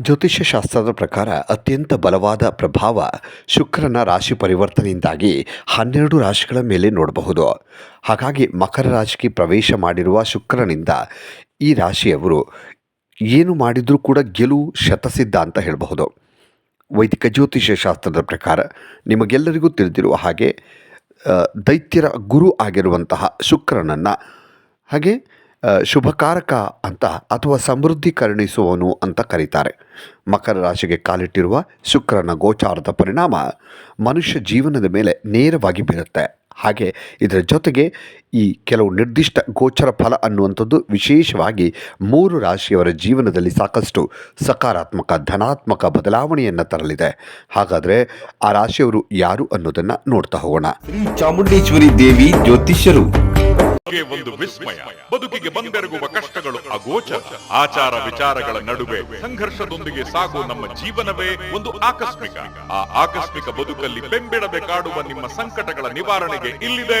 ಜ್ಯೋತಿಷ್ಯ ಶಾಸ್ತ್ರದ ಪ್ರಕಾರ ಅತ್ಯಂತ ಬಲವಾದ ಪ್ರಭಾವ ಶುಕ್ರನ ರಾಶಿ ಪರಿವರ್ತನೆಯಿಂದಾಗಿ ಹನ್ನೆರಡು ರಾಶಿಗಳ ಮೇಲೆ ನೋಡಬಹುದು. ಹಾಗಾಗಿ ಮಕರ ರಾಶಿಗೆ ಪ್ರವೇಶ ಮಾಡಿರುವ ಶುಕ್ರನಿಂದ ಈ ರಾಶಿಯವರು ಏನು ಮಾಡಿದರೂ ಕೂಡ ಗೆಲುವು ಶತಸಿದ್ಧ ಅಂತ ಹೇಳಬಹುದು. ವೈದಿಕ ಜ್ಯೋತಿಷ್ಯ ಶಾಸ್ತ್ರದ ಪ್ರಕಾರ ನಿಮಗೆಲ್ಲರಿಗೂ ತಿಳಿದಿರುವ ಹಾಗೆ ದೈತ್ಯರ ಗುರು ಆಗಿರುವಂತಹ ಶುಕ್ರನನ್ನು ಹಾಗೆ ಶುಭಕಾರಕ ಅಂತ ಅಥವಾ ಸಮೃದ್ಧಿ ಕರುಣಿಸುವವನು ಅಂತ ಕರೀತಾರೆ. ಮಕರ ರಾಶಿಗೆ ಕಾಲಿಟ್ಟಿರುವ ಶುಕ್ರನ ಗೋಚಾರದ ಪರಿಣಾಮ ಮನುಷ್ಯ ಜೀವನದ ಮೇಲೆ ನೇರವಾಗಿ ಬೀರುತ್ತೆ. ಹಾಗೆ ಇದರ ಜೊತೆಗೆ ಈ ಕೆಲವು ನಿರ್ದಿಷ್ಟ ಗೋಚರ ಫಲ ಅನ್ನುವಂಥದ್ದು ವಿಶೇಷವಾಗಿ ಮೂರು ರಾಶಿಯವರ ಜೀವನದಲ್ಲಿ ಸಾಕಷ್ಟು ಸಕಾರಾತ್ಮಕ, ಧನಾತ್ಮಕ ಬದಲಾವಣೆಯನ್ನು ತರಲಿದೆ. ಹಾಗಾದರೆ ಆ ರಾಶಿಯವರು ಯಾರು ಅನ್ನೋದನ್ನು ನೋಡ್ತಾ ಹೋಗೋಣ. ಚಾಮುಂಡೇಶ್ವರಿ ದೇವಿ ಜ್ಯೋತಿಷ್ಯರು. ಒಂದು ವಿಸ್ಮಯ. ಬದುಕಿಗೆ ಬಂದೆರಗುವ ಕಷ್ಟಗಳು ಅಗೋಚ ಆಚಾರ ವಿಚಾರಗಳ ನಡುವೆ ಸಂಘರ್ಷದೊಂದಿಗೆ ಸಾಗುವ ನಮ್ಮ ಜೀವನವೇ ಒಂದು ಆಕಸ್ಮಿಕ. ಆ ಆಕಸ್ಮಿಕ ಬದುಕಲ್ಲಿ ಬೆಂಬಿಡದೆ ಕಾಡುವ ನಿಮ್ಮ ಸಂಕಟಗಳ ನಿವಾರಣೆಗೆ ಇಲ್ಲಿದೆ.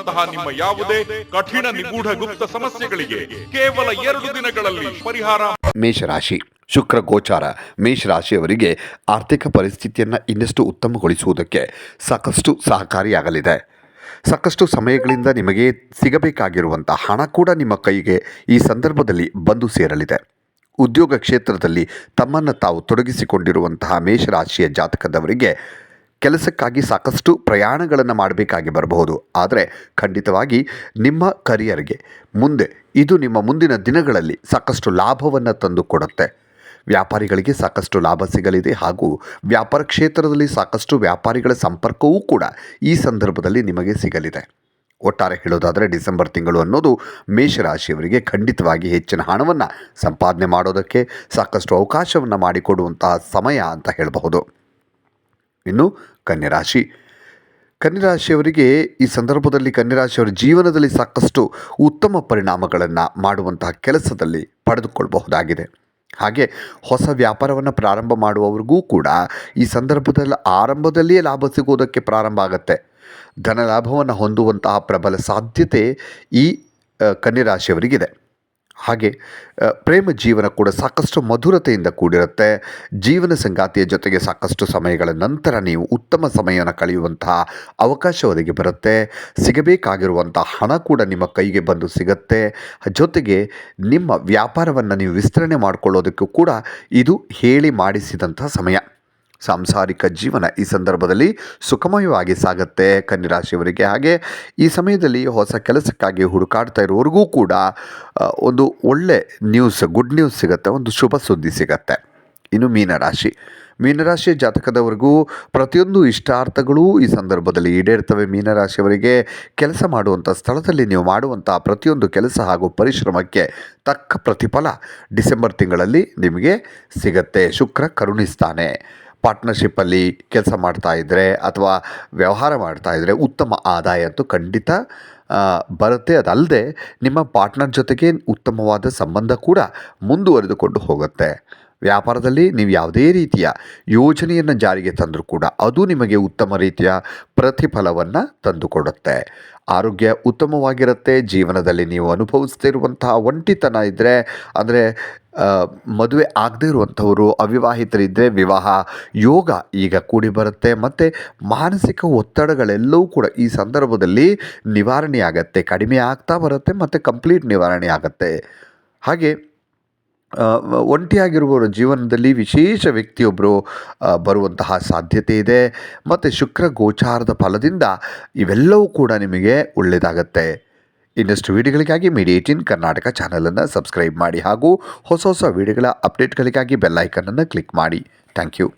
ವಶೀಕರಣದಂತಹ ನಿಮ್ಮ ಯಾವುದೇ ಕಠಿಣ ನಿಗೂಢ ಗುಪ್ತ ಸಮಸ್ಯೆಗಳಿಗೆ ಕೇವಲ ಎರಡು ದಿನಗಳಲ್ಲಿ ಪರಿಹಾರ. ಮೇಷರಾಶಿ, ಶುಕ್ರ ಗೋಚಾರ, ಮೇಷರಾಶಿಯವರಿಗೆ ಆರ್ಥಿಕ ಪರಿಸ್ಥಿತಿಯನ್ನು ಇನ್ನಷ್ಟು ಉತ್ತಮಗೊಳಿಸುವುದಕ್ಕೆ ಸಾಕಷ್ಟು ಸಹಕಾರಿಯಾಗಲಿದೆ. ಸಾಕಷ್ಟು ಸಮಯಗಳಿಂದ ನಿಮಗೆ ಸಿಗಬೇಕಾಗಿರುವಂಥ ಹಣ ಕೂಡ ನಿಮ್ಮ ಕೈಗೆ ಈ ಸಂದರ್ಭದಲ್ಲಿ ಬಂದು ಸೇರಲಿದೆ. ಉದ್ಯೋಗ ಕ್ಷೇತ್ರದಲ್ಲಿ ತಮ್ಮನ್ನು ತಾವು ತೊಡಗಿಸಿಕೊಂಡಿರುವಂತಹ ಮೇಷರಾಶಿಯ ಜಾತಕದವರಿಗೆ ಕೆಲಸಕ್ಕಾಗಿ ಸಾಕಷ್ಟು ಪ್ರಯಾಣಗಳನ್ನು ಮಾಡಬೇಕಾಗಿ ಬರಬಹುದು. ಆದರೆ ಖಂಡಿತವಾಗಿ ನಿಮ್ಮ ಕರಿಯರ್ಗೆ ಮುಂದೆ, ಇದು ನಿಮ್ಮ ಮುಂದಿನ ದಿನಗಳಲ್ಲಿ ಸಾಕಷ್ಟು ಲಾಭವನ್ನು ತಂದು ಕೊಡುತ್ತೆ. ವ್ಯಾಪಾರಿಗಳಿಗೆ ಸಾಕಷ್ಟು ಲಾಭ ಸಿಗಲಿದೆ ಹಾಗೂ ವ್ಯಾಪಾರ ಕ್ಷೇತ್ರದಲ್ಲಿ ಸಾಕಷ್ಟು ವ್ಯಾಪಾರಿಗಳ ಸಂಪರ್ಕವೂ ಕೂಡ ಈ ಸಂದರ್ಭದಲ್ಲಿ ನಿಮಗೆ ಸಿಗಲಿದೆ. ಒಟ್ಟಾರೆ ಹೇಳೋದಾದರೆ ಡಿಸೆಂಬರ್ ತಿಂಗಳು ಅನ್ನೋದು ಮೇಷರಾಶಿಯವರಿಗೆ ಖಂಡಿತವಾಗಿ ಹೆಚ್ಚಿನ ಹಣವನ್ನು ಸಂಪಾದನೆ ಮಾಡೋದಕ್ಕೆ ಸಾಕಷ್ಟು ಅವಕಾಶವನ್ನು ಮಾಡಿಕೊಡುವಂತಹ ಸಮಯ ಅಂತ ಹೇಳಬಹುದು. ಇನ್ನು ಕನ್ಯರಾಶಿ. ಕನ್ಯರಾಶಿಯವರಿಗೆ ಈ ಸಂದರ್ಭದಲ್ಲಿ ಕನ್ಯರಾಶಿಯವರ ಜೀವನದಲ್ಲಿ ಸಾಕಷ್ಟು ಉತ್ತಮ ಪರಿಣಾಮಗಳನ್ನು ಮಾಡುವಂತಹ ಕೆಲಸದಲ್ಲಿ ಪಡೆದುಕೊಳ್ಳಬಹುದಾಗಿದೆ. ಹಾಗೆ ಹೊಸ ವ್ಯಾಪಾರವನ್ನು ಪ್ರಾರಂಭ ಮಾಡುವವರಿಗೂ ಕೂಡ ಈ ಸಂದರ್ಭದಲ್ಲಿ ಆರಂಭದಲ್ಲಿಯೇ ಲಾಭ ಸಿಗುವುದಕ್ಕೆ ಪ್ರಾರಂಭ ಆಗುತ್ತೆ. ಧನ ಲಾಭವನ್ನು ಹೊಂದುವಂತಹ ಪ್ರಬಲ ಸಾಧ್ಯತೆ ಈ ಕನ್ಯರಾಶಿಯವರಿಗಿದೆ. ಹಾಗೆ ಪ್ರೇಮ ಜೀವನ ಕೂಡ ಸಾಕಷ್ಟು ಮಧುರತೆಯಿಂದ ಕೂಡಿರುತ್ತೆ. ಜೀವನ ಸಂಗಾತಿಯ ಜೊತೆಗೆ ಸಾಕಷ್ಟು ಸಮಯಗಳ ನಂತರ ನೀವು ಉತ್ತಮ ಸಮಯವನ್ನು ಕಳೆಯುವಂತಹ ಅವಕಾಶ ಒದಗಿ ಬರುತ್ತೆ. ಸಿಗಬೇಕಾಗಿರುವಂಥ ಹಣ ಕೂಡ ನಿಮ್ಮ ಕೈಗೆ ಬಂದು ಸಿಗುತ್ತೆ. ಜೊತೆಗೆ ನಿಮ್ಮ ವ್ಯಾಪಾರವನ್ನು ನೀವು ವಿಸ್ತರಣೆ ಮಾಡಿಕೊಳ್ಳೋದಕ್ಕೂ ಕೂಡ ಇದು ಹೇಳಿ ಮಾಡಿಸಿದಂಥ ಸಮಯ. ಸಾಂಸಾರಿಕ ಜೀವನ ಈ ಸಂದರ್ಭದಲ್ಲಿ ಸುಖಮಯವಾಗಿ ಸಾಗುತ್ತೆ ಕನ್ಯರಾಶಿಯವರಿಗೆ. ಹಾಗೆ ಈ ಸಮಯದಲ್ಲಿ ಹೊಸ ಕೆಲಸಕ್ಕಾಗಿ ಹುಡುಕಾಡ್ತಾ ಇರೋರಿಗೂ ಕೂಡ ಒಂದು ಒಳ್ಳೆ ನ್ಯೂಸ್ ಗುಡ್ ನ್ಯೂಸ್ ಸಿಗುತ್ತೆ, ಒಂದು ಶುಭ ಸುದ್ದಿ ಸಿಗತ್ತೆ. ಇನ್ನು ಮೀನರಾಶಿ. ಮೀನರಾಶಿಯ ಜಾತಕದವರೆಗೂ ಪ್ರತಿಯೊಂದು ಇಷ್ಟಾರ್ಥಗಳೂ ಈ ಸಂದರ್ಭದಲ್ಲಿ ಈಡೇರ್ತವೆ. ಮೀನರಾಶಿಯವರಿಗೆ ಕೆಲಸ ಮಾಡುವಂಥ ಸ್ಥಳದಲ್ಲಿ ನೀವು ಮಾಡುವಂಥ ಪ್ರತಿಯೊಂದು ಕೆಲಸ ಹಾಗೂ ಪರಿಶ್ರಮಕ್ಕೆ ತಕ್ಕ ಪ್ರತಿಫಲ ಡಿಸೆಂಬರ್ ತಿಂಗಳಲ್ಲಿ ನಿಮಗೆ ಸಿಗತ್ತೆ. ಶುಕ್ರ ಕರುಣಿಸ್ತಾನೆ. ಪಾರ್ಟ್ನರ್ಶಿಪ್ಪಲ್ಲಿ ಕೆಲಸ ಮಾಡ್ತಾ ಇದ್ದರೆ ಅಥವಾ ವ್ಯವಹಾರ ಮಾಡ್ತಾ ಇದ್ದರೆ ಉತ್ತಮ ಆದಾಯ ಅಂತೂ ಖಂಡಿತ ಬರುತ್ತೆ. ಅದಲ್ಲದೆ ನಿಮ್ಮ ಪಾರ್ಟ್ನರ್ ಜೊತೆಗೆ ಉತ್ತಮವಾದ ಸಂಬಂಧ ಕೂಡ ಮುಂದುವರೆದುಕೊಂಡು ಹೋಗುತ್ತೆ. ವ್ಯಾಪಾರದಲ್ಲಿ ನೀವು ಯಾವುದೇ ರೀತಿಯ ಯೋಜನೆಯನ್ನು ಜಾರಿಗೆ ತಂದರೂ ಕೂಡ ಅದು ನಿಮಗೆ ಉತ್ತಮ ರೀತಿಯ ಪ್ರತಿಫಲವನ್ನು ತಂದುಕೊಡುತ್ತೆ. ಆರೋಗ್ಯ ಉತ್ತಮವಾಗಿರುತ್ತೆ, ಜೀವನದಲ್ಲಿ ನೀವು ಅನುಭವಿಸ್ತಿರುವಂತಹ ಒಂಟಿತನ ಇದ್ದರೆ ಅಂದರೆ ಮದುವೆ ಆಗದೇ ಇರುವಂಥವರು ಅವಿವಾಹಿತರಿದ್ದರೆ ವಿವಾಹ, ಯೋಗ ಈಗ ಕೂಡಿ ಬರುತ್ತೆ ಮತ್ತು ಮಾನಸಿಕ ಒತ್ತಡಗಳೆಲ್ಲವೂ ಕೂಡ ಈ ಸಂದರ್ಭದಲ್ಲಿ ನಿವಾರಣೆಯಾಗತ್ತೆ, ಕಡಿಮೆ ಆಗ್ತಾ ಬರುತ್ತೆ, ಮತ್ತು ಕಂಪ್ಲೀಟ್ ನಿವಾರಣೆ ಆಗುತ್ತೆ ಹಾಗೆ ಒಂಟಿಯಾಗಿರುವವರ ಜೀವನದಲ್ಲಿ ವಿಶೇಷ ವ್ಯಕ್ತಿಯೊಬ್ಬರು ಬರುವಂತಹ ಸಾಧ್ಯತೆ ಇದೆ. ಮತ್ತು ಶುಕ್ರ ಗೋಚಾರದ ಫಲದಿಂದ ಇವೆಲ್ಲವೂ ಕೂಡ ನಿಮಗೆ ಒಳ್ಳೆಯದಾಗತ್ತೆ. ಇನ್ನಷ್ಟು ವಿಡಿಯೋಗಳಿಗಾಗಿ ಮೀಡಿಯೇಟಿನ್ ಕರ್ನಾಟಕ ಚಾನಲನ್ನು ಸಬ್ಸ್ಕ್ರೈಬ್ ಮಾಡಿ ಹಾಗೂ ಹೊಸ ಹೊಸ ವಿಡಿಯೋಗಳ ಅಪ್ಡೇಟ್ಗಳಿಗಾಗಿ ಬೆಲ್ಲೈಕನನ್ನು ಕ್ಲಿಕ್ ಮಾಡಿ. Thank you.